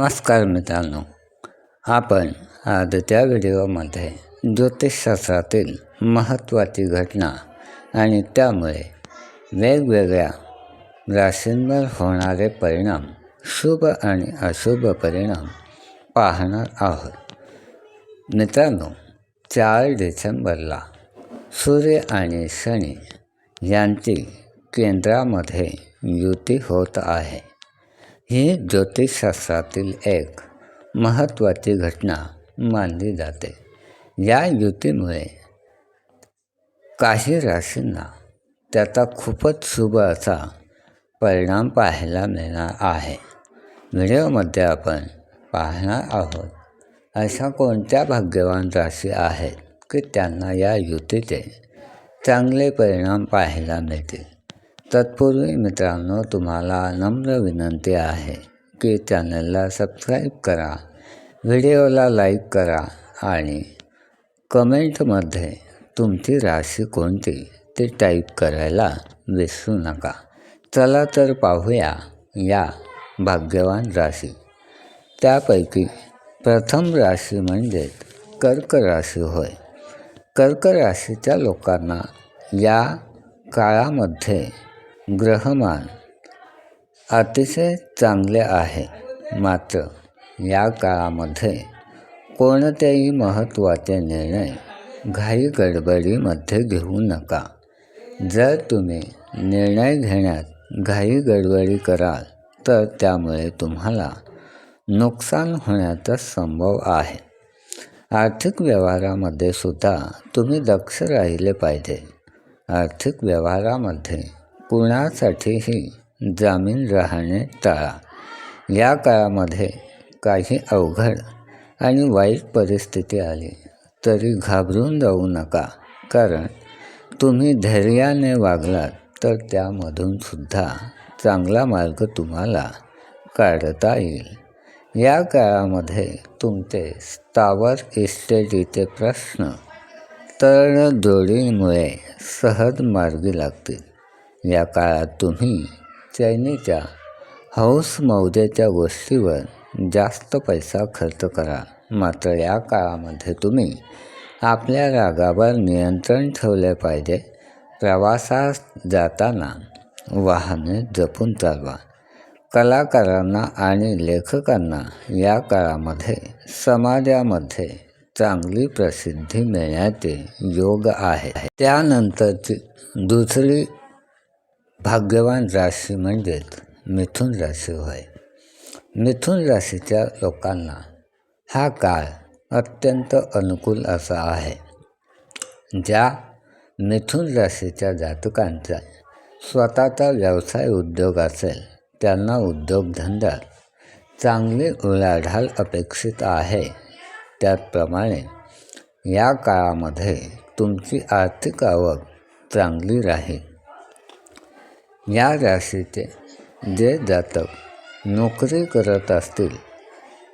नमस्कार मित्रांनो आपण आजच्या व्हिडिओमध्ये ज्योतिषशास्त्रातील महत्त्वाची घटना आणि त्यामुळे वेगवेगळ्या राशींवर होणारे परिणाम, शुभ आणि अशुभ परिणाम पाहणार आहोत. मित्रांनो चार डिसेंबरला सूर्य आणि शनी यांची केंद्रामध्ये युती होत आहे. ही ज्योतिषशास्त्रातील एक महत्त्वाची घटना मानली जाते. या युतीमुळे काही राशींना त्याचा खूपच शुभ असा परिणाम पाहायला मिळणार आहे. व्हिडिओमध्ये आपण पाहणार आहोत अशा कोणत्या भाग्यवान राशी आहेत की त्यांना या युतीचे चांगले परिणाम पाहायला मिळतील? तत्पूर्वी मित्रांनो तुम्हाला नम्र विनंती आहे की चॅनलला सबस्क्राईब करा व्हिडिओला लाईक करा आणि कमेंटमध्ये तुमची राशी कोणती ते टाईप करायला विसरू नका. चला तर पाहूया या भाग्यवान राशी. त्यापैकी प्रथम राशी म्हणजेच कर्क राशी होय. कर्क राशीच्या लोकांना या काळामध्ये ग्रहमान अतिशय चांगले आहे. मात्र या काळामध्ये कोणतेही महत्त्वाचे निर्णय घाई गडबडीमध्ये घेऊ नका. जर तुम्ही निर्णय घेण्यात घाई गडबडी कराल तर त्यामुळे तुम्हाला नुकसान होण्याचा संभव आहे. आर्थिक व्यवहारामध्ये सुद्धा तुम्ही दक्ष राहिले पाहिजे. आर्थिक व्यवहारामध्ये कुणासाठीही जामीन राहणे टाळा. या काळामध्ये काही अवघड आणि वाईट परिस्थिती आली तरी घाबरून जाऊ नका. कारण तुम्ही धैर्याने वागलात तर त्यामधून सुद्धा चांगला मार्ग तुम्हाला काढता येईल. या काळामध्ये तुमचे स्थावर इस्टेटीचे प्रश्न तळजोडीमुळे सहज मार्गी लागतील. या काळात तुम्ही चैनीच्या हौस मौजेच्या गोष्टीवर जास्त पैसा खर्च करा. मात्र या काळामध्ये तुम्ही आपल्या रागावर नियंत्रण ठेवले पाहिजे. प्रवासात जाताना वाहने जपून चालवा. कलाकारांना आणि लेखकांना या काळामध्ये समाजामध्ये चांगली प्रसिद्धी मिळण्याचे योग आहे. त्यानंतरची दुसरी भाग्यवान राशी म्हणजेच मिथुन राशी होय. मिथुन राशीच्या लोकांना हा काळ अत्यंत अनुकूल असा आहे ज्या मिथुन राशीच्या जातकांचा स्वतःचा व्यवसाय उद्योग असेल त्यांना उद्योगधंद्यात चांगली उलाढाल अपेक्षित आहे. त्याचप्रमाणे या काळामध्ये तुमची आर्थिक आवक चांगली राहील. या राशीचे जे जातक नोकरी करत असतील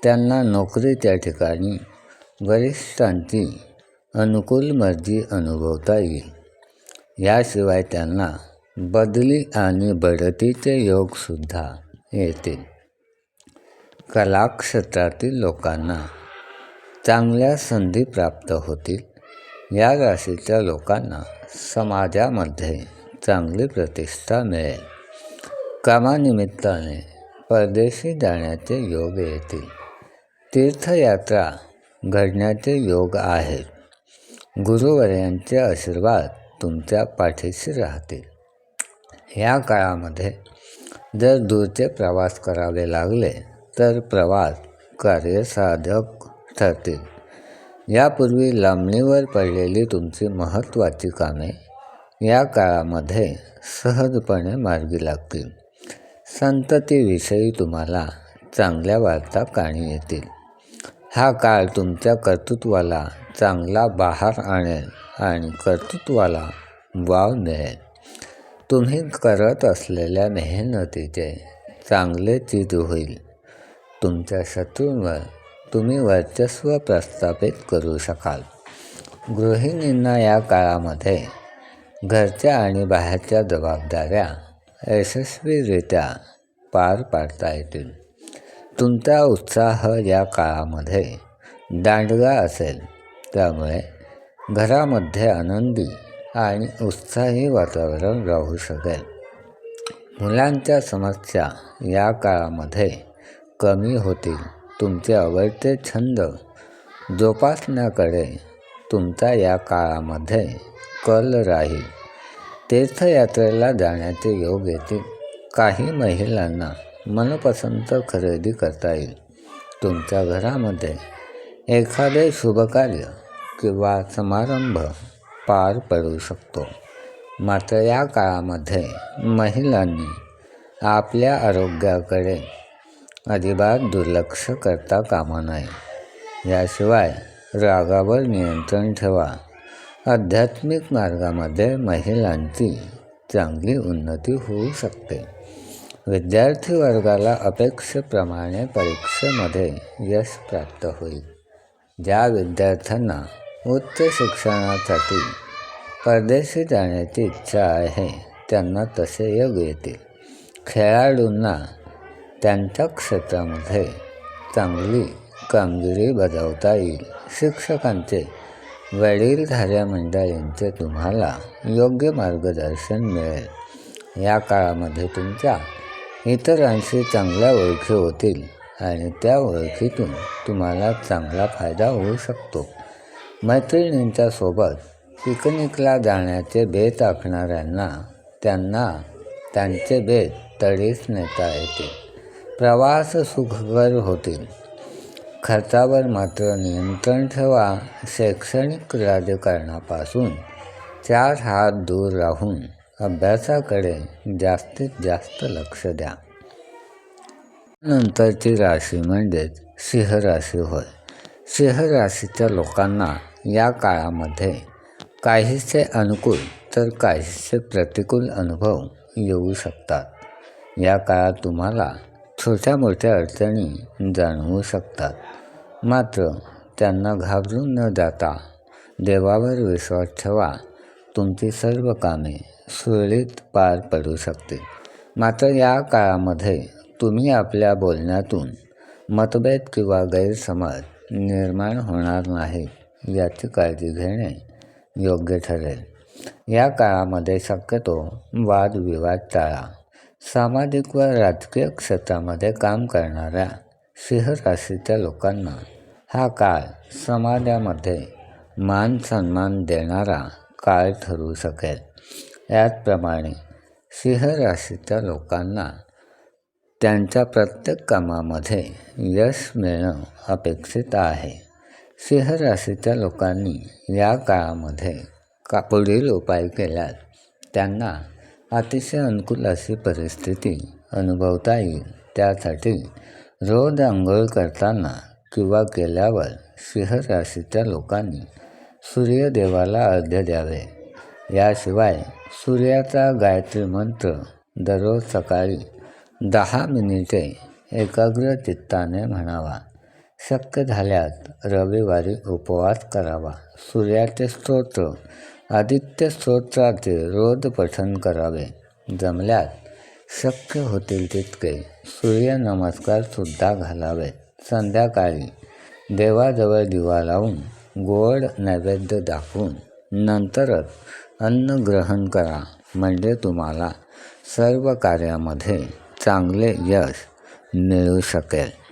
त्यांना नोकरी त्या ठिकाणी वरिष्ठांची अनुकूल मर्जी अनुभवता येईल. याशिवाय त्यांना बदली आणि बढतीचे योगसुद्धा येतील. कलाक्षेत्रातील लोकांना चांगल्या संधी प्राप्त होतील. या राशीच्या लोकांना समाजामध्ये चांगली प्रतिष्ठा मिळेल. कामानिमित्ताने परदेशी जाण्याचे योग येतील. तीर्थयात्रा घडण्याचे योग आहेत. गुरुवर्यांचे आशीर्वाद तुमच्या पाठीशी राहतील. या काळामध्ये जर दूरचे प्रवास करावे लागले तर प्रवास कार्यसाधक ठरतील. यापूर्वी लांबणीवर पडलेली तुमची महत्त्वाची कामे या काळामध्ये सहजपणे मार्गी लागतील. संततीविषयी तुम्हाला चांगल्या वार्ता काणी येतील. हा काळ तुमच्या कर्तृत्वाला चांगला बहार आणेल आणि कर्तृत्वाला वाव मिळेल. तुम्ही करत असलेल्या मेहनतीचे चांगले चीज होईल. तुमच्या शत्रूंवर तुम्ही वर्चस्व प्रस्थापित करू शकाल. गृहिणींना या काळामध्ये घरच्या आणि बाहेरच्या जबाबदाऱ्या यशस्वीरित्या पार पाडता येतील. तुमचा उत्साह या काळामध्ये दांडगा असेल. त्यामुळे घरामध्ये आनंदी आणि उत्साही वातावरण राहू शकेल. मुलांच्या समस्या या काळामध्ये कमी होतील. तुमचे आवडते छंद जोपासण्याकडे तुमचा या काळामध्ये कल राहील तीर्थयात्रेला जाण्याचे योग येतील काही महिलांना मनपसंत खरेदी करता येईल. तुमच्या घरामध्ये एखादे शुभकार्य किंवा समारंभ पार पडू शकतो. मात्र या काळामध्ये महिलांनी आपल्या आरोग्याकडे अजिबात दुर्लक्ष करता कामा नये. याशिवाय रागावर नियंत्रण ठेवा. आध्यात्मिक मार्गामध्ये महिलांची चांगली उन्नती होऊ शकते. विद्यार्थी वर्गाला अपेक्षेप्रमाणे परीक्षेमध्ये यश प्राप्त होईल. ज्या विद्यार्थ्यांना उच्च शिक्षणासाठी परदेशी जाण्याची इच्छा आहे त्यांना तसे योग येतील. खेळाडूंना त्यांच्या क्षेत्रामध्ये चांगली कामगिरी बजावता येईल. शिक्षकांचे वडीलधाऱ्या मंडळींचे तुम्हाला योग्य मार्गदर्शन मिळेल. या काळामध्ये तुमच्या इतरांशी चांगल्या ओळखी होतील आणि त्या ओळखीतून तुम्हाला चांगला फायदा होऊ शकतो. मैत्रिणींच्या सोबत पिकनिकला जाण्याचे बेत आखणाऱ्यांना त्यांना त्यांचे बेत तडीस नेता येतील. प्रवास सुखकर होतील. खर्चावर मात्र नियंत्रण ठेवा शैक्षणिक राजकारणापासून चार हात दूर राहून अभ्यासाकडे जास्तीत जास्त लक्ष द्या. नंतरची राशी म्हणजेच सिंह राशी होय. सिंह राशीच्या लोकांना या काळामध्ये काहीसे अनुकूल तर काहीसे प्रतिकूल अनुभव येऊ शकतात. या काळात तुम्हाला छोट्या मोठ्या अडचणी जाणवू शकतात. मात्र त्यांना घाबरून न जाता देवावर विश्वास ठेवा. तुमची सर्व कामे सुरळीत पार पडू शकते मात्र या काळामध्ये तुम्ही आपल्या बोलण्यातून मतभेद किंवा गैरसमज निर्माण होणार नाही याची काळजी घेणे योग्य ठरेल. या काळामध्ये शक्यतो वादविवाद टाळा. सामाजिक व राजकीय क्षेत्रामध्ये काम करणाऱ्या सिंह राशीच्या लोकांना हा काळ समाजामध्ये मान सन्मान देणारा काळ ठरू शकेल. याचप्रमाणे सिंह राशीच्या लोकांना त्यांच्या प्रत्येक कामामध्ये यश मिळणं अपेक्षित आहे. सिंह राशीच्या लोकांनी या काळामध्ये का पुढील उपाय केल्यास त्यांना अतिशय अनुकूल अशी परिस्थिती अनुभवता येईल त्यासाठी रोज आंघोळ करताना किंवा केल्यावर सिंह राशीच्या लोकांनी सूर्यदेवाला अर्ध्य द्यावे. याशिवाय सूर्याचा गायत्री मंत्र दररोज सकाळी दहा मिनिटे एकाग्र चित्ताने म्हणावा. शक्य झाल्यास रविवारी उपवास करावा. सूर्याचे स्तोत्र आदित्य स्तोत्राचे रोज पठन करावे. जमल्यास शक्य होतील तितके सूर्यनमस्कारसुद्धा घालावे. संध्याकाळी देवाजवळ दिवा लावून गोड नैवेद्य दाखवून नंतरच अन्न ग्रहण करा. म्हणजे तुम्हाला सर्व कार्यामध्ये चांगले यश मिळू शकेल.